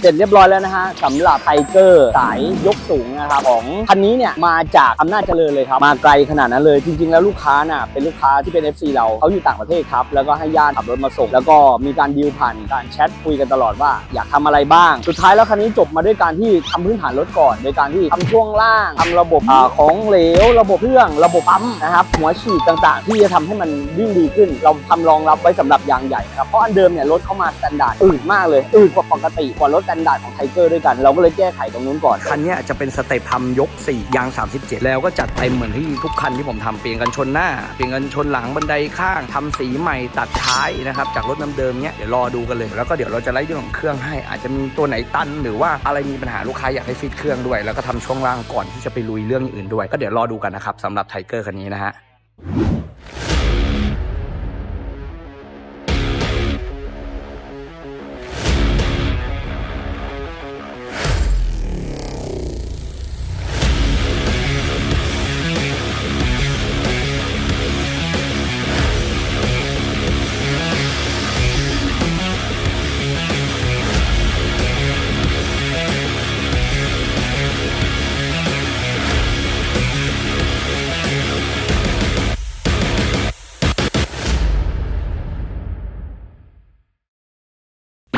เสร็จเรียบร้อยแล้วนะฮะสำหรับไทเกอร์สายยกสูงนะครับของคันนี้เนี่ยมาจากอำนาจเจริญเลยครับมาไกลขนาดนั้นเลยจริง ๆ แล้วลูกค้าน่ะเป็นลูกค้าที่เป็น FC เราเขาอยู่ต่างประเทศครับแล้วก็ให้ญาติขับรถมาส่ง แล้วก็มีการดีลผ่านการแชทคุยกันตลอดว่าอยากทำอะไรบ้าง สุดท้ายแล้วคันนี้จบมาด้วยการที่ทำพื้นฐานรถก่อน โดยการที่ทำช่วงล่างทำระบบอของเหลว ระบบเครื่อง ระบบปั๊มนะครับหัวฉีดต่างๆ ที่จะทำให้มันวิ่งดีขึ้น เราทำรองรับไว้สำหรับยางใหญ่ครับเพราะอันเดิมเนี่ยรถเข้ามาสแตนดาร์ดอืดมากเลยอืดกว่าปกติกว่ารถแตนดาร์ดของไทเกอร์ด้วยกัน เราก็เลยแก้ไขตรงนู้นก่อน คันเนี้ยจะเป็นสเต็ปทำยก 4 ยาง 37 แล้วก็จัดเต็มเหมือนที่ทุกคันที่ผมทำเปลี่ยนกันชนหน้า เปลี่ยนกันชนหลังบันไดข้างทำสีใหม่ตัดท้ายนะครับจากรถเดิมๆเนี้ยเดี๋ยวรอดูกันเลย แล้วก็เดี๋ยวเราจะไล่เรื่องของเครื่องให้ อาจจะมีตัวไหนตัน หรือว่าอะไรมีปัญหาลูกค้าอยากให้ฟิตเครื่องด้วย แล้วก็ทำช่วงล่างก่อนที่จะไปลุยเรื่องอื่นด้วย ก็เดี๋ยวรอดูกันนะครับสำหรับไทเกอร์คันนี้นะฮะ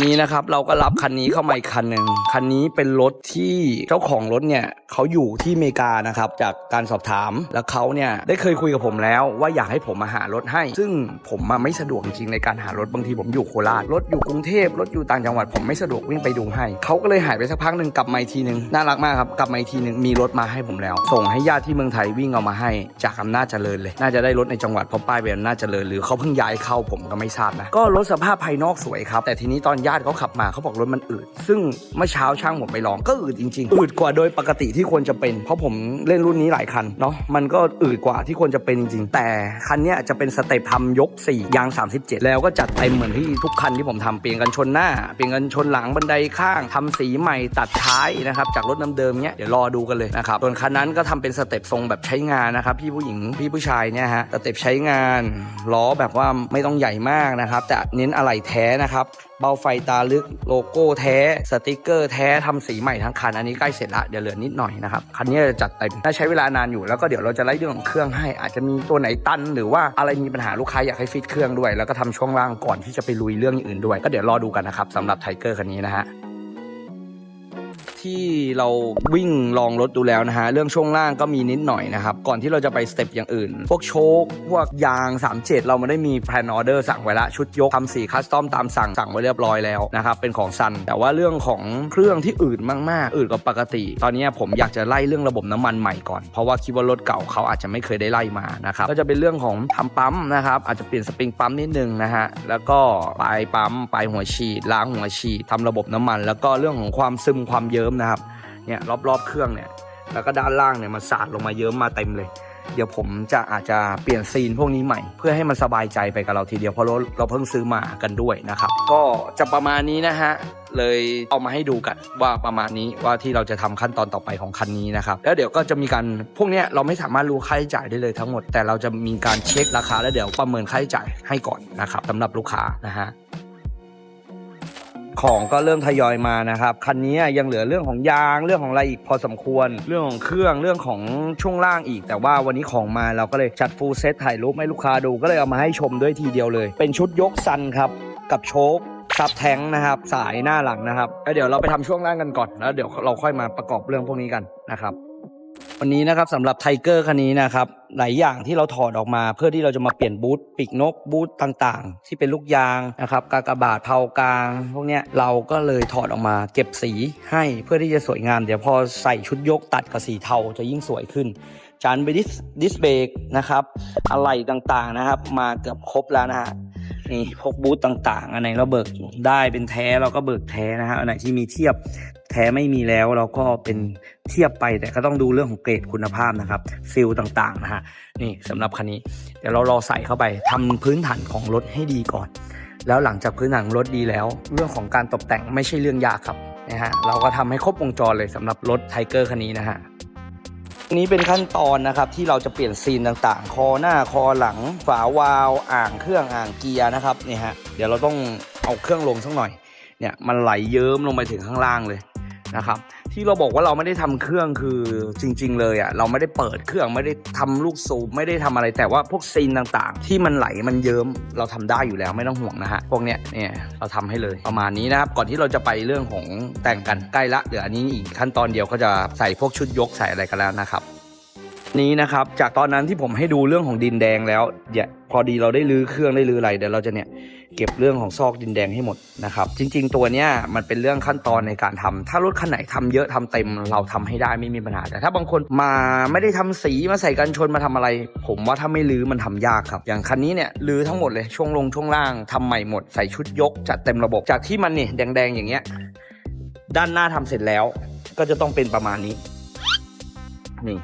นี้นะครับเราก็รับคันนี้เข้ามาอีกคันหนึ่งคันนี้เป็นรถที่เจ้าของรถเนี่ยเขาอยู่ที่อเมริกานะครับจากการสอบถามแล้วเขาเนี่ยได้เคยคุยกับผมแล้วว่าอยากให้ผมมาหารถให้ ซึ่งผมมาไม่สะดวกจริงในการหารถบางทีผมอยู่โคราชรถอยู่กรุงเทพรถอยู่ต่างจังหวัดผมไม่สะดวกวิ่งไปดูให้เขาก็เลยหายไปสักพักหนึ่งกลับมาอีกทีหนึ่งน่ารักมากครับกลับมาอีกทีหนึ่งมีรถมาให้ผมแล้ว ส่งให้ญาติที่เมืองไทยวิ่งเอามาให้ จากอำนาจเจริญเลย น่าจะได้รถในจังหวัดเพราะป้ายเป็นอำนาจเจริญหรือเขาเพิ่งย้ายเข้าผมก็ไม่ทราบนะก็รถสภาพภายนอกสวยครับแต่ทีนี้ตอนญาติเขาขับมาเขาบอกรถมันอืด ซึ่งเมื่อเช้าช่างผมไปลองก็อืดจริงๆ อืดกว่าโดยปกติที่ควรจะเป็น เพราะผมเล่นรุ่นนี้หลายคันเนาะมันก็อืดกว่าที่ควรจะเป็นจริงๆ แต่คันเนี้ยจะเป็นสเต็ปทำยก 4 ยาง 37 แล้วก็จัดเต็มเหมือนที่ทุกคันที่ผมทำเปลี่ยนกันชนหน้า เปลี่ยนกันชนหลังบันไดข้างทำสีใหม่ตัดท้ายนะครับจากรถเดิมๆเนี้ยเดี๋ยวรอดูกันเลยนะครับส่วนคันนั้นก็ทำเป็นสเต็ปทรงแบบใช้งานนะครับพี่ผู้หญิงพี่ผู้ชายเนี่ยฮะสเต็ปใช้งานล้อแบบว่าไม่ต้องใหญ่มากนะครับแต่เน้นอะไหล่แท้นะครับ เบาไฟตาลึกโลโก้แท้ สติกเกอร์แท้ทำสีใหม่ทั้งคัน อันนี้ใกล้เสร็จละเดี๋ยวเหลือนิดหน่อยนะครับคันนี้จะจัดเต็มน่าใช้เวลานานอยู่แล้วก็เดี๋ยวเราจะไล่เรื่องของเครื่องให้ อาจจะมีตัวไหนตัน หรือว่าอะไรมีปัญหาลูกค้าอยากให้ฟิตเครื่องด้วย แล้วก็ทำช่วงล่างก่อนที่จะไปลุยเรื่องอื่นด้วย ก็เดี๋ยวรอดูกันนะครับสำหรับไทเกอร์คันนี้นะฮะ ที่เราวิ่งลองรถดูแล้วนะฮะเรื่องช่วงล่างก็มีนิดหน่อยนะครับก่อนที่เราจะไปสเต็ปอย่างอื่น พวกโชคพวกยาง 37 เราไม่ได้มีแพลนออเดอร์สั่งไว้ละชุดยกทำสีคัสตอมตามสั่งสั่งไว้เรียบร้อยแล้วนะครับเป็นของซัน แต่ว่าเรื่องของเครื่องที่อืดมากๆ อืดกว่าปกติ ตอนนี้ผมอยากจะไล่เรื่องระบบน้ำมันใหม่ก่อนเพราะว่าคิดว่ารถเก่าเขาอาจจะไม่เคยได้ไล่มานะครับก็จะเป็นเรื่องของทำปั๊มนะครับอาจจะเปลี่ยนสปริงปั๊มนิดนึงนะฮะแล้วก็ปลายปั๊มปลายหัวฉีดล้างหัวฉีดทำระบบน้ำมัน แล้วก็เรื่องของความซึมความเยิ้มนะครับเนี่ยรอบๆเครื่องเนี่ยแล้วก็ด้านล่างเนี่ยมันสาดลงมาเยิ้มมาเต็มเลย เดี๋ยวผมจะอาจจะเปลี่ยนซีนพวกนี้ใหม่ เพื่อให้มันสบายใจไปกับเราทีเดียวเพราะเราเราเพิ่งซื้อมากันด้วยนะครับ ก็จะประมาณนี้นะฮะเลยเอามาให้ดูกันว่าประมาณนี้ว่าที่เราจะทำขั้นตอนต่อไปของคันนี้นะครับแล้วเดี๋ยวก็จะมีการพวกเนี้ยเราไม่สามารถรู้ค่าใช้จ่ายได้เลยทั้งหมด แต่เราจะมีการเช็คราคาแล้วเดี๋ยวประเมินค่าใช้จ่ายให้ก่อนนะครับสำหรับลูกค้านะฮะ ของก็เริ่มทยอยมานะครับคันนี้ยังเหลือเรื่องของยางเรื่องของอะไรอีกพอสมควร เรื่องของเครื่องเรื่องของช่วงล่างอีก แต่ว่าวันนี้ของมาเราก็เลยจัดฟูลเซตถ่ายรูปให้ลูกค้าดูก็เลยเอามาให้ชมด้วยทีเดียวเลย เป็นชุดยกซันครับกับโชคซับแทงนะครับ สายหน้าหลังนะครับแล้วเดี๋ยวเราไปทำช่วงล่างกันก่อนแล้วเดี๋ยวเราค่อยมาประกอบเรื่องพวกนี้กันนะครับ วันนี้นะครับสำหรับไทเกอร์คันนี้นะครับหลายอย่างที่เราถอดออกมา เพื่อที่เราจะมาเปลี่ยนบูทปีกนกบูทต่างๆ ที่เป็นลูกยางนะครับกากบาทเผากลางพวกเนี้ยเราก็เลยถอดออกมาเก็บสีให้เพื่อที่จะสวยงาม เดี๋ยวพอใส่ชุดยกตัดกับสีเทาจะยิ่งสวยขึ้นจานเบดิสดิสเบรกนะครับอะไรต่างๆนะครับ มาเกือบครบแล้วนะฮะนี่พกบูทต่างๆ อันไหนเราเบิกได้เป็นแท้เราก็เบิกแท้นะฮะอันไหนที่มีเทียบแท้ไม่มีแล้วเราก็เป็น เทียบไปแต่ก็ต้องดูเรื่องของเกรดคุณภาพนะครับฟิลต่างๆนะฮะนี่สำหรับคันนี้ เดี๋ยวเรารอใส่เข้าไปทำพื้นฐานของรถให้ดีก่อน แล้วหลังจากพื้นฐานของรถดีแล้ว เรื่องของการตกแต่งไม่ใช่เรื่องยากครับนะฮะเราก็ทำให้ครบวงจรเลยสำหรับรถไทเกอร์คันนี้นะฮะนี้เป็นขั้นตอนนะครับที่เราจะเปลี่ยนซีนต่างๆ คอหน้าคอหลัง ฝาวาล์วอ่างเครื่องอ่างเกียร์นะครับนี่ฮะเดี๋ยวเราต้องเอาเครื่องลงสักหน่อยเนี่ยมันไหลเยิ้มลงไปถึงข้างล่างเลยนะครับ ที่เราบอกว่าเราไม่ได้ทำเครื่องคือจริง ๆ เลยอะ่ะเราไม่ได้เปิดเครื่องไม่ได้ทำลูกซูมไม่ได้ทำอะไรแต่ว่าพวกซีนต่างๆ ที่มันไหลมันเยิ้มเราทำได้อยู่แล้วไม่ต้องห่วงนะฮะพวกเนี้ยเนี่ยเราทำให้เลยประมาณนี้นะครับก่อนที่เราจะไปเรื่องของแต่งกันใกล้ละเดี๋ยวอันนี้อีกขั้นตอนเดียวก็จะใส่พวกชุดยกใส่อะไรกันแล้วนะครับ นี้นะครับ จากตอนนั้นที่ผมให้ดูเรื่องของดินแดงแล้วเนี่ยพอดีเราได้รื้อเครื่องได้รื้ออะไรเดี๋ยวเราจะเนี่ยเก็บเรื่องของซอกดินแดงให้หมดนะครับ จริง ๆ ตัวเนี้ยมันเป็นเรื่องขั้นตอนในการทำถ้ารถคันไหนทำเยอะทำเต็มเราทำให้ได้ไม่มีปัญหาแต่ถ้าบางคนมาไม่ได้ทำสีมาใส่กันชนมาทำอะไร ผมว่าถ้าไม่รื้อมันทำยากครับ อย่างคันนี้เนี่ยรื้อทั้งหมดเลยช่วงลงช่วงล่างทำใหม่หมดใส่ชุดยกจัดเต็มระบบจากที่มันนี่แดงๆอย่างเงี้ยด้านหน้าทำเสร็จแล้ว ก็จะต้องเป็นประมาณนี้นี่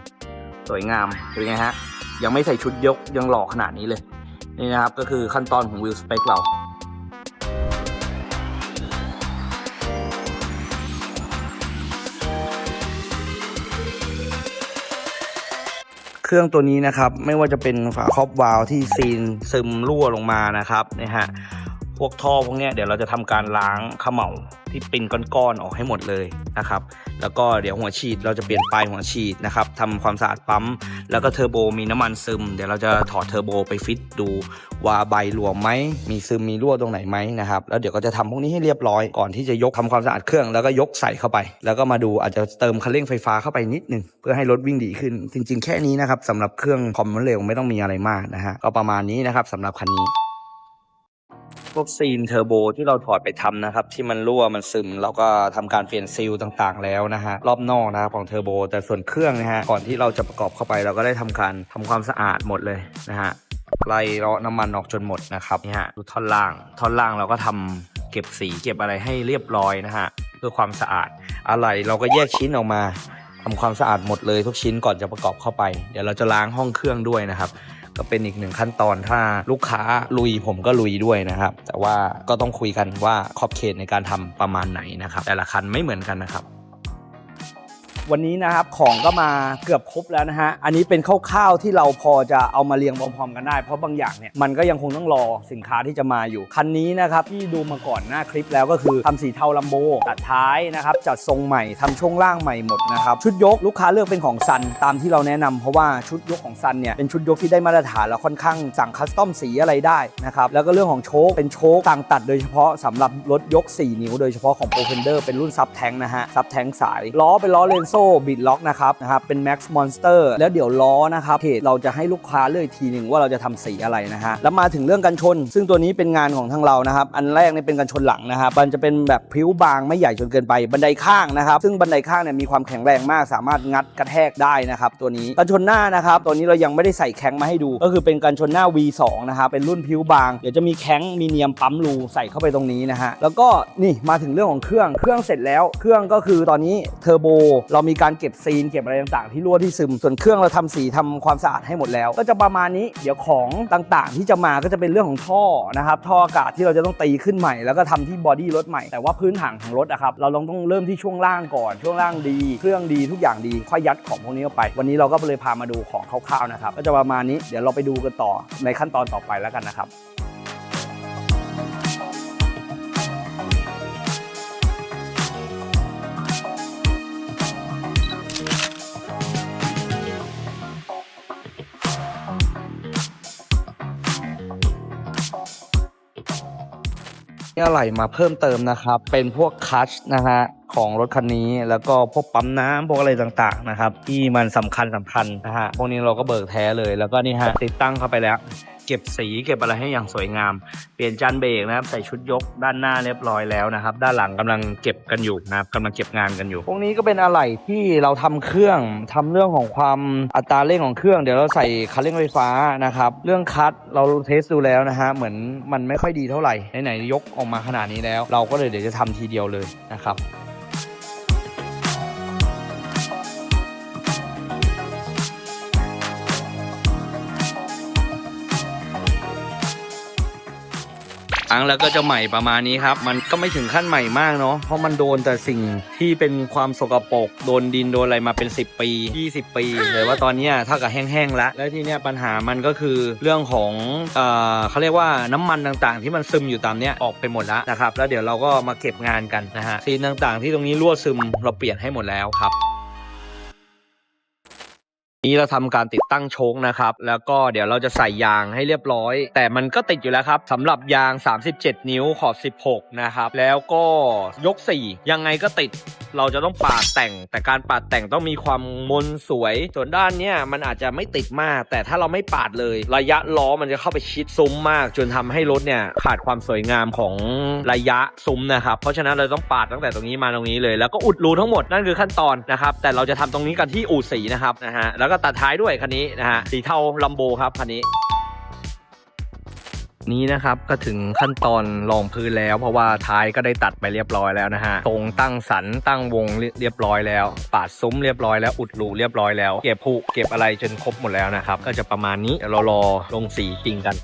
สวยงามเป็นไงฮะ ยังไม่ใส่ชุดยกยังหล่อขนาดนี้เลย นี่นะครับก็คือขั้นตอนของวิวสเปคเราเครื่องตัวนี้นะครับไม่ว่าจะเป็นฝาครอบวาล์วที่ซีนซึมรั่วลงมานะครับนะฮะ พวกท่อพวกนี้เดี๋ยวเราจะทำการล้างเขม่าที่เป็นก้อนๆออกให้หมดเลยนะครับ แล้วก็เดี๋ยวหัวฉีดเราจะเปลี่ยนปลายหัวฉีดนะครับทำความสะอาดปั๊ม แล้วก็เทอร์โบมีน้ำมันซึม เดี๋ยวเราจะถอดเทอร์โบไปฟิตดูว่าใบหลวมไหม มีซึมมีรั่วตรงไหนไหมนะครับ แล้วเดี๋ยวก็จะทำพวกนี้ให้เรียบร้อยก่อนที่จะยกทำความสะอาดเครื่อง แล้วก็ยกใส่เข้าไป แล้วก็มาดูอาจจะเติมคันเร่งไฟฟ้าเข้าไปนิดหนึงเพื่อให้รถวิ่งดีขึ้น จริง ๆ แค่นี้นะครับสำหรับเครื่องคอมมอนเร็วไม่ต้องมีอะไรมากนะฮะก็ประมาณนี้นะครับสำหรับคันนี้ พวกซีนเทอร์โบที่เราถอดไปทำนะครับ ที่มันรั่วมันซึมเราก็ทำการเปลี่ยนซีลต่างๆ แล้วนะฮะรอบนอกนะครับของเทอร์โบแต่ส่วนเครื่องนะฮะก่อนที่เราจะประกอบเข้าไปเราก็ได้ทำการทำความสะอาดหมดเลยนะฮะไล่เลาะน้ำมันออกจนหมดนะครับนี่ฮะดูท่อนล่าง ท่อนล่างเราก็ทำเก็บสีเก็บอะไรให้เรียบร้อยนะฮะเพื่อความสะอาดอะไรเราก็แยกชิ้นออกมาทำความสะอาดหมดเลยทุกชิ้นก่อนจะประกอบเข้าไป เดี๋ยวเราจะล้างห้องเครื่องด้วยนะครับ ก็เป็นอีกหนึ่งขั้นตอนถ้าลูกค้าลุยผมก็ลุยด้วยนะครับ แต่ว่าก็ต้องคุยกันว่าขอบเขตในการทำประมาณไหนนะครับ แต่ละคันไม่เหมือนกันนะครับ วันนี้นะครับของก็มาเกือบครบแล้วนะฮะ อันนี้เป็นคร่าวๆที่เราพอจะเอามาเรียงพร้อมๆกันได้ เพราะบางอย่างเนี่ยมันก็ยังคงต้องรอสินค้าที่จะมาอยู่ คันนี้นะครับที่ดูมาก่อนหน้าคลิปแล้วก็คือทำสีเทาลัมโบตัดท้ายนะครับจัดทรงใหม่ทำช่วงล่างใหม่หมดนะครับชุดยกลูกค้าเลือกเป็นของซันตามที่เราแนะนำเพราะว่าชุดยกของซันเนี่ยเป็นชุดยกที่ได้มาตรฐานแล้วค่อนข้างสั่งคัสตอมสีอะไรได้นะครับแล้วก็เรื่องของโชคเป็นโชคต่างตัดโดยเฉพาะสำหรับรถยก 4 นิ้ว โดยเฉพาะของ p r o f e n d e r เป็นรุ่นซับแทงนะฮะซับแทงสายล้อเป็นล้อเลนโซบิดล็อกนะครับนะครับเป็น Max Monster แล้วเดี๋ยวล้อนะครับเพจเราจะให้ลูกค้าเลือกทีหนึ่งว่าเราจะทำสีอะไรนะฮะแล้วมาถึงเรื่องกันชน ซึ่งตัวนี้เป็นงานของทางเรานะครับอันแรกเนี่ยเป็นกันชนหลังนะครับมันจะเป็นแบบพริ้วบางไม่ใหญ่จนเกินไปบันไดข้างนะครับซึ่งบันไดข้างเนี่ยมีความแข็งแรงมาก สามารถงัดกระแทกได้นะครับตัวนี้กันชนหน้านะครับตัวนี้เรายังไม่ได้ใส่แข้งมาให้ดู ก็คือเป็นกันชนหน้า V2 นะครับเป็นรุ่นพริ้วบาง เดี๋ยวจะมีแข้งมีเนียมปั๊มรูใส่เข้าไปตรงนี้นะฮะแล้วก็นี่มาถึงเรื่องของเครื่องเครื่องเสร็จแล้ว เครื่องก็คือตอนนี้เทอร์โบเรามีการเก็บซีนเก็บอะไรต่างๆ ที่รั่วที่ซึม ส่วนเครื่องเราทำสีทำความสะอาดให้หมดแล้ว ก็จะประมาณนี้เดี๋ยวของต่างๆ ที่จะมาก็จะเป็นเรื่องของท่อนะครับท่ออากาศที่เราจะต้องตีขึ้นใหม่ แล้วก็ทำที่บอดี้รถใหม่แต่ว่าพื้นฐานของรถนะครับเราต้องต้องเริ่มที่ช่วงล่างก่อนช่วงล่างดี เครื่องดีทุกอย่างดีค่อยยัดของพวกนี้เข้าไป วันนี้เราก็เลยพามาดูของคร่าวๆนะครับก็จะประมาณนี้เดี๋ยวเราไปดูกันต่อในขั้นตอนต่อไปแล้วกันนะครับ อะไรมาเพิ่มเติมนะครับ เป็นพวกคัชนะฮะของรถคันนี้แล้วก็พวกปั๊มน้ำพวกอะไรต่างๆนะครับที่มันสำคัญสำคัญนะฮะพวกนี้เราก็เบิกแท้เลยแล้วก็นี่ฮะติดตั้งเข้าไปแล้ว เก็บสีเก็บอะไรให้อย่างสวยงาม เปลี่ยนจานเบรกนะครับ ใส่ชุดยกด้านหน้าเรียบร้อยแล้วนะครับ ด้านหลังกำลังเก็บกันอยู่นะครับกำลังเก็บงานกันอยู่พวกนี้ก็เป็นอะไหล่ที่เราทำเครื่องทำเรื่องของความอัตราเร่งของเครื่อง เดี๋ยวเราใส่คันเร่งไฟฟ้านะครับ เรื่องคัตเราเทสดูแล้วนะฮะเหมือนมันไม่ค่อยดีเท่าไหร่ไหนๆยกออกมาขนาดนี้แล้ว เราก็เลยเดี๋ยวจะทำทีเดียวเลยนะครับ อังแล้วก็จะใหม่ประมาณนี้ครับ มันก็ไม่ถึงขั้นใหม่มากเนาะเพราะมันโดนแต่สิ่งที่เป็นความสกปรกโดนดินโดนอะไรมาเป็น 10 ปี 20 ปีแต่ว่าตอนนี้ยถ้ากับแห้งๆแล้ว แล้วทีเนี้ยปัญหามันก็คือเรื่องของเอ่อเขาเรียกว่าน้ำมันต่างๆ ที่มันซึมอยู่ตามเนี้ยออกไปหมดแล้วนะครับแล้วเดี๋ยวเราก็มาเก็บงานกันนะฮะซีนต่างๆ ที่ตรงนี้รั่วซึมเราเปลี่ยนให้หมดแล้วครับ นี้เราทำการติดตั้งโชคนะครับ แล้วก็เดี๋ยวเราจะใส่ยางให้เรียบร้อย แต่มันก็ติดอยู่แล้วครับสำหรับยาง 37 นิ้วขอบ 16 นะครับ แล้วก็ยก 4 ยังไงก็ติดเราจะต้องปาดแต่ง แต่การปาดแต่งต้องมีความมนสวย ส่วนด้านเนี้ยมันอาจจะไม่ติดมาก แต่ถ้าเราไม่ปาดเลย ระยะล้อมันจะเข้าไปชิดซุ้มมาก จนทำให้รถเนี่ยขาดความสวยงามของระยะซุ้มนะครับ เพราะฉะนั้นเราต้องปาดตั้งแต่ตรงนี้มาตรงนี้เลย แล้วก็อุดรูทั้งหมดนั่นคือขั้นตอนนะครับ แต่เราจะทำตรงนี้กันที่อู่สีนะครับนะฮะ แล้วก็ตัดท้ายด้วยคันนี้นะฮะสีเทาลัมโบครับคันนี้ นี้นะครับก็ถึงขั้นตอนรองพื้นแล้ว เพราะว่าท้ายก็ได้ตัดไปเรียบร้อยแล้วนะฮะตรงตั้งสันตั้งวงเรียบร้อยแล้ว ปาดซุ้มเรียบร้อยแล้วอุดรูเรียบร้อยแล้วเก็บผุเก็บอะไรจนครบหมดแล้วนะครับก็จะประมาณนี้เดี๋ยวเรารอลงสีจริงกัน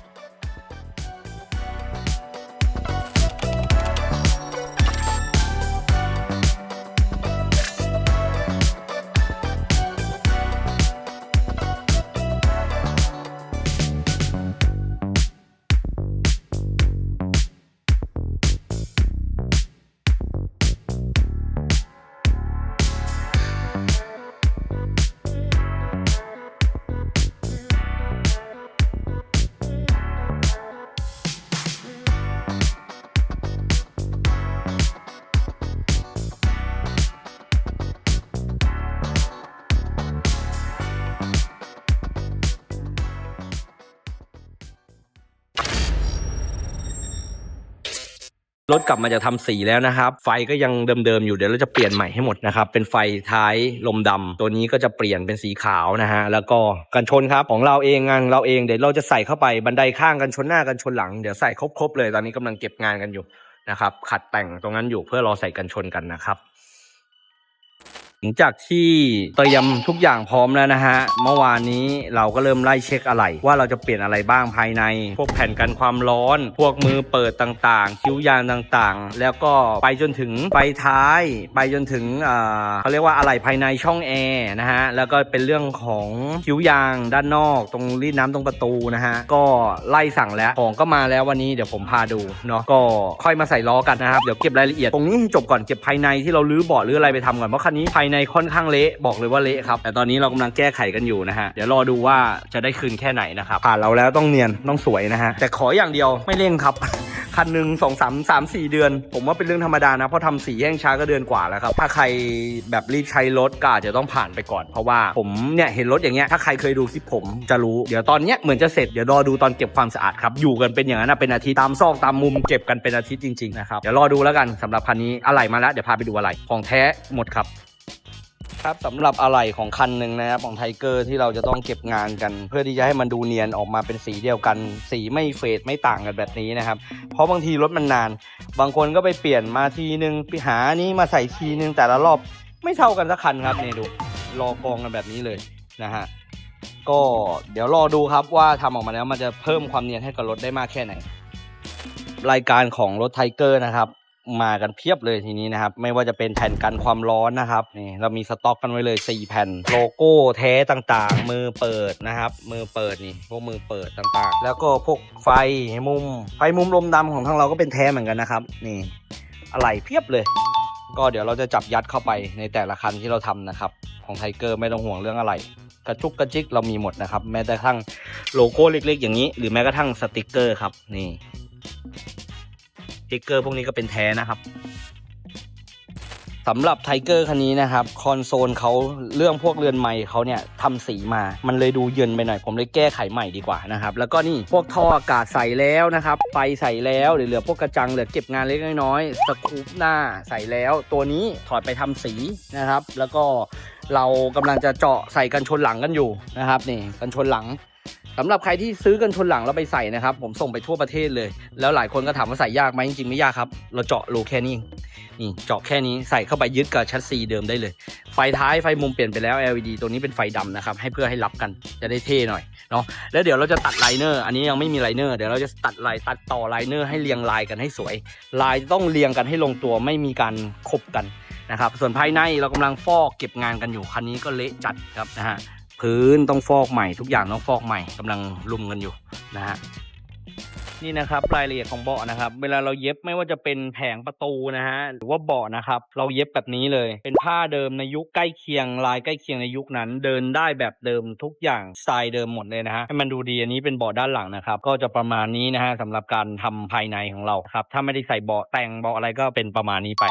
ถกลับมาจะทำสีแล้วนะครับ ไฟก็ยังเดิมๆอยู่เดี๋ยวเราจะเปลี่ยนใหม่ให้หมดนะครับ เป็นไฟท้ายลมดำตัวนี้ก็จะเปลี่ยนเป็นสีขาวนะฮะแล้วก็กันชนครับของเราเองงานเราเองเดี๋ยวเราจะใส่เข้าไปบันไดข้างกันชนหน้ากันชนหลังเดี๋ยวใส่ครบๆเลยตอนนี้กำลังเก็บงานกันอยู่นะครับขัดแต่งตรงนั้นอยู่เพื่อรอใส่กันชนกันนะครับ ลังจากที่เตรียมทุกอย่างพร้อมแล้วนะฮะ เมื่อวานนี้เราก็เริ่มไล่เช็คอะไร ว่าเราจะเปลี่ยนอะไรบ้างภายใน พวกแผ่นกันความร้อน พวกมือเปิดต่างๆ คิ้วยางต่างๆ แล้วก็ไปจนถึงไปท้าย ไปจนถึงเอ่อเขาเรียกว่าอะไรภายในช่องแอร์นะฮะ แล้วก็เป็นเรื่องของคิ้วยางด้านนอก ตรงรีดน้ำตรงประตูนะฮะ ก็ไล่สั่งแล้วของก็มาแล้ววันนี้เดี๋ยวผมพาดูเนาะก็ค่อยมาใส่ล้อกันนะครับเดี๋ยวเก็บรายละเอียดตรงนี้ให้จบก่อนเก็บภายในที่เราลื้อเบาะหรืออะไรไปทำก่อนเพราะคันนี้ภายในค่อนข้างเละบอกเลยว่าเละครับ แต่ตอนนี้เรากำลังแก้ไขกันอยู่นะฮะ เดี๋ยวรอดูว่าจะได้คืนแค่ไหนนะครับ ผ่านเราแล้วต้องเนียนต้องสวยนะฮะ แต่ขออย่างเดียวไม่เร่งครับคันหนึ่งสองสามสามสี่เดือน ผมว่าเป็นเรื่องธรรมดานะ เพราะทำสีแห้งช้าก็เดือนกว่าแล้วครับ ถ้าใครแบบรีบใช้รถก็อาจจะต้องผ่านไปก่อน เพราะว่าผมเนี่ยเห็นรถอย่างเงี้ยถ้าใครเคยดูคลิปผมจะรู้ เดี๋ยวตอนเนี้ยเหมือนจะเสร็จ เดี๋ยวรอดูตอนเก็บความสะอาดครับ อยู่กันเป็นอย่างนั้นนะเป็นอาทิตย์ตามซอกตามมุมเก็บกันเป็นอาทิตย์จริงๆนะครับเดี๋ยวรอดูแล้วกันสำหรับคันนี้อะไหล่มาแล้วเดี๋ยวพาไปดูอะไหล่ของแท้หมดครับ ครับสำหรับอะไหล่ของคันหนึ่งนะครับของไทเกอร์ที่เราจะต้องเก็บงานกัน เพื่อที่จะให้มันดูเนียนออกมาเป็นสีเดียวกัน สีไม่เฟดไม่ต่างกันแบบนี้นะครับ เพราะบางทีรถมันนาน บางคนก็ไปเปลี่ยนมาทีนึงไปหานี้มาใส่ทีนึงแต่ละรอบไม่เท่ากันสักคันครับนี่ดูรอกองกันแบบนี้เลยนะฮะก็เดี๋ยวรอดูครับว่าทำออกมาแล้วมันจะเพิ่มความเนียนให้กับรถได้มากแค่ไหน รายการของรถไทเกอร์นะครับ มากันเพียบเลยทีนี้นะครับ ไม่ว่าจะเป็นแผ่นกันความร้อนนะครับนี่เรามีสต็อกกันไว้เลย 4 แผ่นโลโก้แท้ต่างๆ มือเปิดนะครับ มือเปิดนี่พวกมือเปิดต่างๆ แล้วก็พวกไฟมุมไฟมุมลมดำของทางเราก็เป็นแท้เหมือนกันนะครับ นี่อะไรเพียบเลย ก็เดี๋ยวเราจะจับยัดเข้าไปในแต่ละคันที่เราทำนะครับ ของไทเกอร์ไม่ต้องห่วงเรื่องอะไรกระจุกกระจิกเรามีหมดนะครับแม้แต่ทั่งโลโก้เล็กๆ อย่างนี้ หรือแม้กระทั่งสติกเกอร์ครับนี่ ติ๊กเกอร์พวกนี้ก็เป็นแท้นะครับสำหรับไทเกอร์คันนี้นะครับคอนโซลเขาเรื่องพวกเรือนไม้เขาเนี่ยทำสีมา มันเลยดูเยินไปหน่อย ผมเลยแก้ไขใหม่ดีกว่านะครับ แล้วก็นี่พวกท่ออากาศใส่แล้วนะครับไฟใส่แล้วเหลือพวกกระจังเหลือเก็บงานเล็กน้อยสกูปหน้าใส่แล้ว ตัวนี้ถอดไปทำสีนะครับ แล้วก็เรากำลังจะเจาะใส่กันชนหลังกันอยู่นะครับนี่กันชนหลัง สำหรับใครที่ซื้อกันชนหลังแล้วไปใส่นะครับ ผมส่งไปทั่วประเทศเลย แล้วหลายคนก็ถามว่าใส่ยากไหมจริงๆไม่ยากครับ เราเจาะรูแค่นี้นี่เจาะแค่นี้ใส่เข้าไปยึดกับชัดซีเดิมได้เลย ไฟท้ายไฟมุมเปลี่ยนไปแล้ว LED ตัวนี้เป็นไฟดำนะครับให้เพื่อให้รับกันจะได้เท่หน่อยเนาะแล้วเดี๋ยวเราจะตัดไลเนอร์อันนี้ยังไม่มีไลเนอร์เดี๋ยวเราจะตัดลายตัดต่อไลเนอร์ให้เรียงลายกันให้สวย ลายต้องเรียงกันให้ลงตัวไม่มีการขบกันนะครับส่วนภายในเรากำลังฟอกเก็บงานกันอยู่คันนี้ก็เละจัดครับนะฮะ พื้นต้องฟอกใหม่ ทุกอย่างต้องฟอกใหม่กำลังลุมกันอยู่นะฮะนี่นะครับรายละเอียดของเบาะนะครับ เวลาเราเย็บไม่ว่าจะเป็นแผงประตูนะฮะหรือว่าเบาะนะครับ เราเย็บแบบนี้เลย เป็นผ้าเดิมในยุคใกล้เคียง ลายใกล้เคียงในยุคนั้น เดินได้แบบเดิมทุกอย่างสไตล์เดิมหมดเลยนะฮะให้มันดูดีอันนี้เป็นเบาะด้านหลังนะครับ ก็จะประมาณนี้นะฮะสำหรับการทำภายในของเราครับถ้าไม่ได้ใส่เบาะแต่งเบาะอะไรก็เป็นประมาณนี้ไป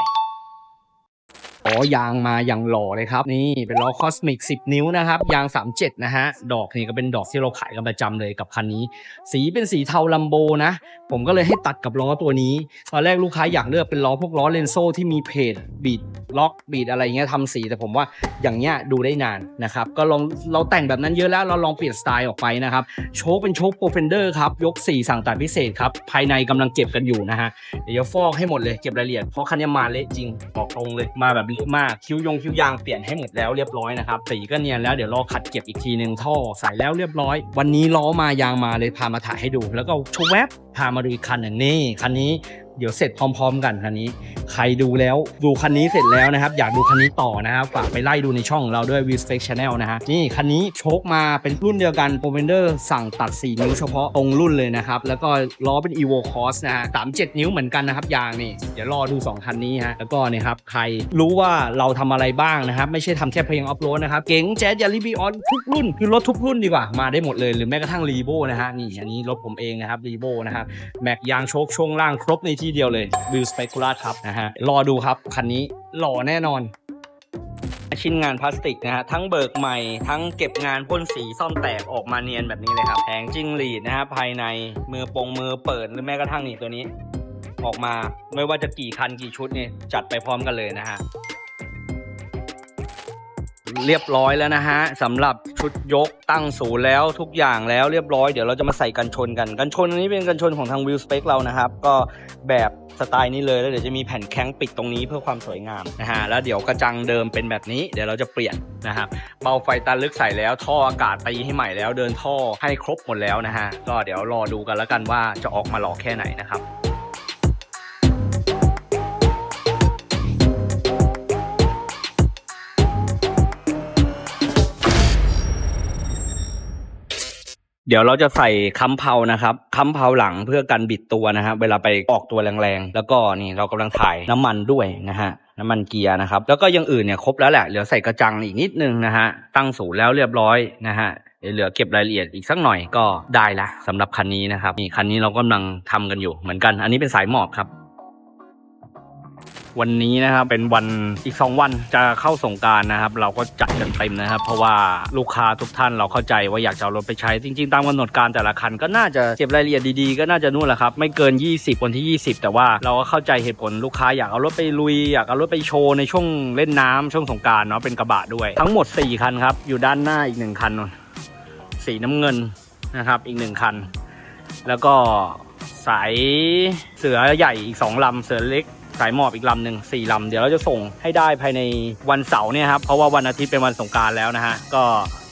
อ๋อยางมาอย่างหล่อเลยครับ นี่เป็นล้อคอสมิก 10 นิ้วนะครับ ยาง 37 นะฮะ ดอกนี่ก็เป็นดอกที่เราขายกันประจำเลยกับคันนี้ สีเป็นสีเทาลัมโบนะ ผมก็เลยให้ตัดกับล้อตัวนี้ ตอนแรกลูกค้าอยากเลือกเป็นล้อพวกล้อเลนโซ่ที่มีเพจบีดล็อกบีดอะไรเงี้ยทำสี แต่ผมว่าอย่างเงี้ยดูได้นานนะครับ ก็ลองเราแต่งแบบนั้นเยอะแล้วเราลองเปลี่ยนสไตล์ออกไปนะครับ โชคเป็นโชคโปรเฟนเดอร์ครับ ยก 4 สั่งตัดพิเศษครับ ภายในกำลังเก็บกันอยู่นะฮะ เดี๋ยวฟอกให้หมดเลยเก็บรายละเอียด เพราะคันนี้มาเละจริง บอกตรงเลย มาแบบเละมากคิ้วยงคิ้วยางเปลี่ยนให้หมดแล้วเรียบร้อยนะครับสีก็เนียนแล้วเดี๋ยวรอขัดเก็บอีกทีหนึ่งท่อใส่แล้วเรียบร้อย วันนี้ล้อมายางมาเลยพามาถ่ายให้ดู แล้วก็โชว์แวบพามาดูอีกคันหนึ่งนี่คันนี้ เดี๋ยวเสร็จพร้อม ๆ กันคันนี้ ใครดูแล้วดูคันนี้เสร็จแล้วนะครับ อยากดูคันนี้ต่อนะครับฝากไปไล่ดูในช่องเราด้วย v s p e c Channel นะฮะนี่คันนี้โชคมาเป็นรุ่นเดียวกัน p r o v e n d e r สั่งตัด 4 นิ้วเฉพาะตรงรุ่นเลยนะครับ แล้วก็ล้อเป็น Evo Cross นะฮะ37 นิ้วเหมือนกันนะครับยางนี่เดี๋ยวรอดู 2 คันนี้ฮะแล้วก็เนี่ยครับใครรู้ว่าเราทำอะไรบ้างนะครับ ไม่ใช่ทำแค่เพลงออฟโรดนะครับเก๋งแจ๊สยาริบีออนทุกรุ่นคือรถทุกรุ่นดีกว่ามาได้หมดเลยหรือแม้กระทั่งรีโบนะฮะนี่อันนี้รถผมเองนะครับรีโบนะครับแม็กยางโชคช่วงล่างครบในทเดียวเลยวิวสเปกุล่าครับนะฮะรอดูครับ คันนี้หล่อแน่นอน ชิ้นงานพลาสติกนะฮะทั้งเบิกใหม่ทั้งเก็บงานพ่นสีซ่อมแตกออกมาเนียนแบบนี้เลยครับแผงจิ้งหรีดนะฮะภายในมือปงมือเปิดหรือแม้กระทั่งนี่ตัวนี้ ออกมาไม่ว่าจะกี่คันกี่ชุดเนี่ยจัดไปพร้อมกันเลยนะฮะ เรียบร้อยแล้วนะฮะสำหรับชุดยกตั้งศูนย์แล้วทุกอย่างแล้วเรียบร้อยเดี๋ยวเราจะมาใส่กันชนกัน กันชนอันนี้เป็นกันชนของทางวิวสเปคเรานะครับ ก็แบบสไตล์นี้เลยแล้วเดี๋ยวจะมีแผ่นแข้งปิดตรงนี้เพื่อความสวยงามนะฮะแล้วเดี๋ยวกระจังเดิมเป็นแบบนี้ เดี๋ยวเราจะเปลี่ยนนะครับเบาไฟตาลึกใส่แล้วท่ออากาศตีให้ใหม่แล้ว เดินท่อให้ครบหมดแล้วนะฮะก็เดี๋ยวรอดูกันแล้วกันว่าจะออกมาหล่อแค่ไหนนะครับ เดี๋ยวเราจะใส่ค้ำเพานะครับค้ำเพาหลังเพื่อกันบิดตัวนะครับเวลาไปออกตัวแรงๆ แล้วก็นี่เรากำลังถ่ายน้ำมันด้วยนะฮะน้ำมันเกียร์นะครับ แล้วก็ยังอื่นเนี่ยครบแล้วแหละ เหลือใส่กระจังอีกนิดนึงนะฮะ ตั้งศูนย์แล้วเรียบร้อยนะฮะเหลือเก็บรายละเอียดอีกสักหน่อยก็ได้ละสำหรับคันนี้นะครับนี่คันนี้เรากำลังทำกันอยู่เหมือนกัน อันนี้เป็นสายหมอบครับ วันนี้นะครับเป็นวันอีก 2 วันจะเข้าสงการนะครับ เราก็จัดกันเต็มนะครับ เพราะว่าลูกค้าทุกท่านเราเข้าใจว่าอยากจะเอารถไปใช้จริง ๆ ตามกำหนดการแต่ละคันก็น่าจะเก็บรายละเอียดดีๆ ก็น่าจะนู่นแหละครับ ไม่เกิน 20 วันที่ 20 แต่ว่าเราก็เข้าใจเหตุผลลูกค้าอยากเอารถไปลุย อยากเอารถไปโชว์ในช่วงเล่นน้ำช่วงสงการเนาะเป็นกระบะด้วย ทั้งหมด 4 คันครับอยู่ด้านหน้าอีก 1 คันนู่นสีน้ำเงินนะครับอีก 1 คัน แล้วก็สายเสือใหญ่อีก 2ลำเสือเล็ก สายหมอบอีกลำหนึ่งสี่ลำ เดี๋ยวเราจะส่งให้ได้ภายในวันเสาร์เนี่ยครับ เพราะว่าวันอาทิตย์เป็นวันสงการแล้วนะฮะ ก็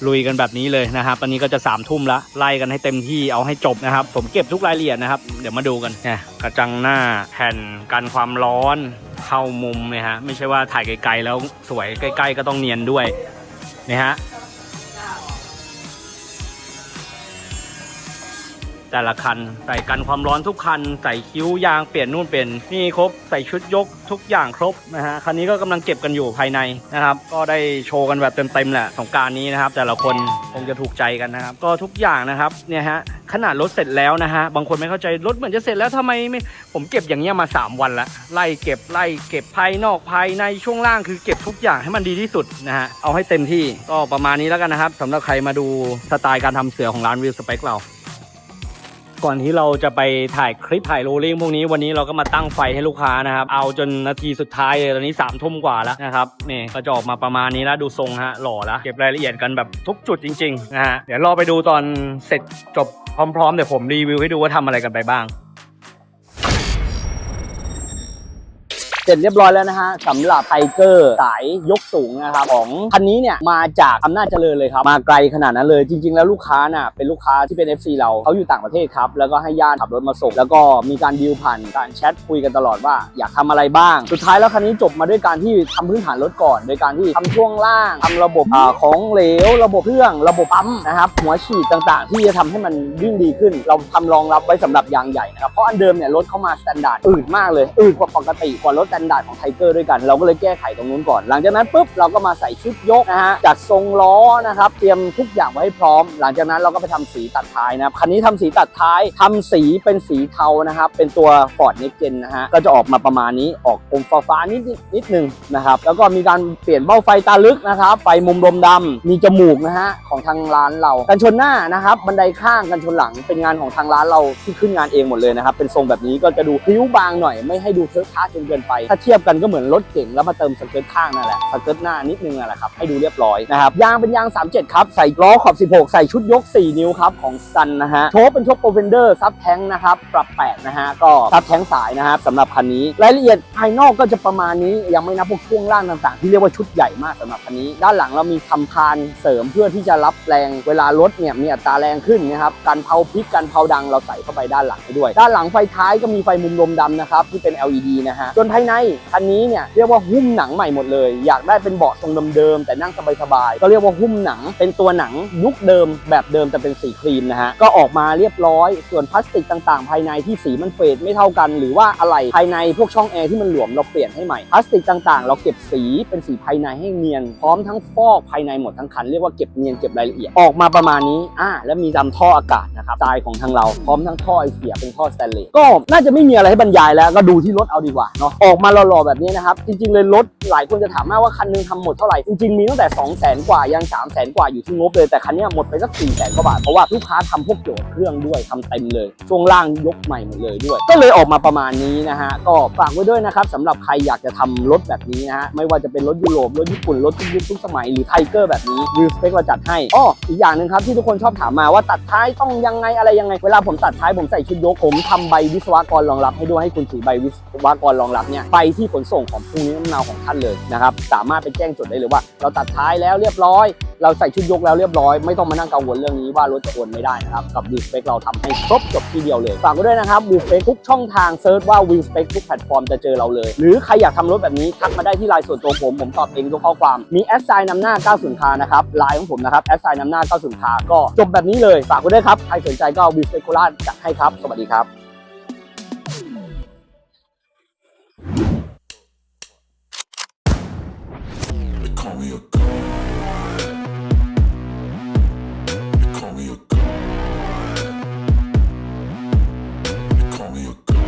ลุยกันแบบนี้เลยนะครับตอนนี้ก็จะ3ามทุ่มละไล่กันให้เต็มที่เอาให้จบนะครับ ผมเก็บทุกรายละเอียดนะครับ เดี๋ยวมาดูกันเนี่ยกระจังหน้าแผ่นกันความร้อนเข้ามุมเนี่ยฮะ ไม่ใช่ว่าถ่ายไกลๆแล้วสวยใกล้ ๆ ก็ต้องเนียนด้วยนี่ฮะ แต่ละคัน ใส่กันความร้อนทุกคัน ใส่คิ้วยางเปลี่ยนนู่นเปลี่ยนนี่ครบ ใส่ชุดยกทุกอย่างครบนะฮะคันนี้ก็กำลังเก็บกันอยู่ภายในนะครับ ก็ได้โชว์กันแบบเต็มๆแหละสงการนี้นะครับ แต่ละคนคงจะถูกใจกันนะครับ ก็ทุกอย่างนะครับเนี่ยฮะขนาดรถเสร็จแล้วนะฮะบางคนไม่เข้าใจรถเหมือนจะเสร็จแล้วทำไมไม่ผมเก็บอย่างเงี้ยมา 3 วันละไล่เก็บไล่เก็บภายนอกภายในช่วงล่างคือเก็บทุกอย่างให้มันดีที่สุดนะฮะเอาให้เต็มที่ก็ประมาณนี้แล้วกันนะครับสำหรับใครมาดูสไตล์การทำเสือของร้านวิวสเปคเรา ก่อนที่เราจะไปถ่ายคลิปถ่ายโรลลิ่งพวกนี้วันนี้เราก็มาตั้งไฟให้ลูกค้านะครับ เอาจนนาทีสุดท้ายเลยตอนนี้3ามทุ่มกว่าแล้วนะครับนี่ก็จะออกมาประมาณนี้แล้วดูทรงฮะหล่อแล้วเก็บรายละเอียดกันแบบทุกจุดจริงๆนะฮะเดี๋ยวรอไปดูตอนเสร็จจบพร้อมๆเดี๋ยวผมรีวิวให้ดูว่าทำอะไรกันไปบ้าง เสร็จเรียบร้อยแล้วนะฮะสำหรับไทเกอร์สายยกสูงนะครับของคันนี้เนี่ยมาจากอำนาจเจริญเลยครับมาไกลขนาดนั้นเลยจริง ๆ แล้วลูกค้าน่ะเป็นลูกค้าที่เป็น FC เราเขาอยู่ต่างประเทศครับแล้วก็ให้ญาติขับรถมาส่งแล้วก็มีการดีลผ่านการแชทคุยกันตลอดว่าอยากทำอะไรบ้าง สุดท้ายแล้วคันนี้จบมาด้วยการที่ทำพื้นฐานรถก่อน โดยการที่ทำช่วงล่างทำระบบอของเหลว ระบบเครื่องระบบปั๊มนะครับหัวฉีดต่างๆ ที่จะทำให้มันวิ่งดีขึ้น เราทำรองรับไว้สำหรับยางใหญ่นะครับเพราะอันเดิมเนี่ยรถเข้ามาสแตนดาร์ดอืดมากเลยอืดกว่าปกติกว่ารถแตนดาร์ดของไทเกอร์ด้วยกัน เราก็เลยแก้ไขตรงนู้นก่อน หลังจากนั้นปุ๊บเราก็มาใส่ชุดยกนะฮะจัดทรงล้อนะครับเตรียมทุกอย่างไว้ให้พร้อม หลังจากนั้นเราก็ไปทำสีตัดท้ายนะครับคันนี้ทำสีตัดท้ายทำสีเป็นสีเทานะครับเป็นตัว Ford Next Gen นะฮะก็จะออกมาประมาณนี้ออกอมฟ้าๆนิดนิดนึงนะครับแล้วก็มีการเปลี่ยนเบ้าไฟตาลึกนะครับไฟมุมดมดำมีจมูกนะฮะของทางร้านเรากันชนหน้านะครับบันไดข้างกันชนหลังเป็นงานของทางร้านเราที่ขึ้นงานเองหมดเลยนะครับเป็นทรงแบบนี้ก็จะดูพริ้วบางหน่อยไม่ให้ดูเทอะทะจนเกินไปถ้าเทียบกันก็เหมือนรถเก๋งแล้วมาเติมสเกิร์ตข้างนั่นแหละสเกิร์ตหน้านิดนึงนั่นแหละครับให้ดูเรียบร้อยนะครับยางเป็นยาง 37 ครับ ใส่ล้อขอบ 16 ใส่ชุดยก 4 นิ้วครับของซันนะฮะโชคเป็นโชคโปรเฟนเดอร์ซับแท้งนะครับปรับแปดนะฮะก็ซับแท้งสายนะครับสำหรับคันนี้รายละเอียดภายนอกก็จะประมาณนี้ยังไม่นับพวกช่วงล่างต่างๆ ที่เรียกว่าชุดใหญ่มากสำหรับคันนี้ ด้านหลังเรามีทำคานเสริมเพื่อที่จะรับแรงเวลารถเนี่ยมีอัตราแรงขึ้นนะครับการเผาพลิกการเผาดังเราใส่เข้าไปด้านหลังด้วย ด้านหลังไฟท้ายก็มีไฟมุมลมดำนะครับที่เป็น LED นะฮะส่วนภายในคันนี้เนี่ยเรียกว่าหุ้มหนังใหม่หมดเลย อยากได้เป็นเบาะทรงเดิมๆแต่นั่งสบายๆก็เรียกว่าหุ้มหนัง เป็นตัวหนังยุคเดิมแบบเดิมแต่เป็นสีครีมนะฮะก็ออกมาเรียบร้อย ส่วนพลาสติกต่างๆ ภายในที่สีมันเฟดไม่เท่ากัน หรือว่าอะไรภายในพวกช่องแอร์ที่มันหลวมเราเปลี่ยนให้ใหม่พลาสติกต่างๆ เราเก็บสีเป็นสีภายในให้เนียน พร้อมทั้งฟอกภายในหมดทั้งคันเรียกว่าเก็บเนียนเก็บรายละเอียดออกมาประมาณนี้อ่าแล้วมีดำท่ออากาศนะครับสไตล์ของทางเราพร้อมทั้งท่อไอเสียเป็นท่อสแตนเลสก็น่าจะไม่มีอะไรให้บรรยายแล้วก็ดูที่รถเอาดีกว่าเนาะออกมาหล่อๆแบบนี้นะครับ จริง ๆ เลยรถหลายคนจะถามมากว่าคันนึงทำหมดเท่าไหร่ จริง ๆ มีตั้งแต่ 2 0 0 0 0 0กว่ายัน3 0 0 0 0 0กว่าอยู่ที่งบเลย แต่คันนี้หมดไปสัก4 0 0 0 0 0กว่าบาท เพราะว่าลูกค้าทำพวกโจทย์เครื่องด้วยทำเต็มเลย ช่วงล่างยกใหม่หมดเลยด้วย ก็เลยออกมาประมาณนี้นะฮะ ก็ฝากไว้ด้วยนะครับสำหรับใครอยากจะทำรถแบบนี้นะฮะ ไม่ว่าจะเป็นรถยุโรป รถญี่ปุ่น รถทุกยุคทุกสมัย หรือไทเกอร์แบบนี้วิวสเปคเราจัดให้อ้ออีกอย่างหนึ่งครับที่ทุกคนชอบถามมาว่าตัดท้ายต้องยังไงอะไรยังไง เวลาผมตัดท้ายผมใส่ชุดยกผมทำใบวิศวกรรองรับให้ด้วยให้คุณถือใบวิศวกรรองรับเนี่ยไปที่ขนส่งของพรุ่งนี้น้ำเนาของท่านเลยนะครับสามารถไปแจ้งจดได้เลยว่า เราตัดท้ายแล้วเรียบร้อย เราใส่ชุดยกแล้วเรียบร้อย ไม่ต้องมานั่งกังวลเรื่องนี้ว่ารถจะโอนไม่ได้นะครับกับวิวสเปคเราทำให้ครบจบทีเดียวเลยฝากไว้ด้วยนะครับวิวสเปคทุกช่องทางเซิร์ชว่าวิวสเปคทุกแพลตฟอร์มจะเจอเราเลย หรือใครอยากทำรถแบบนี้ทักมาได้ที่ไลน์ส่วนตัวผมผมตอบเองทุกข้อความมีแอดไซน์นำหน้า90คานะครับไลน์ของผมนะครับแอดไซน์นำหน้า90คาก็จบแบบนี้เลยฝากไว้ด้วยครับใครสนใจก็วิวสเปคโคราชจัดให้ครับ สวัสดีครับ me a god. They call me a god. They call me a god.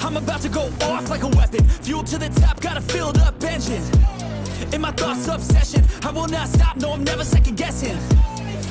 I'm about to go off like a weapon. Fuel to the top, got a filled up engine. In my thoughts, obsession. I will not stop, no, I'm never second guessing.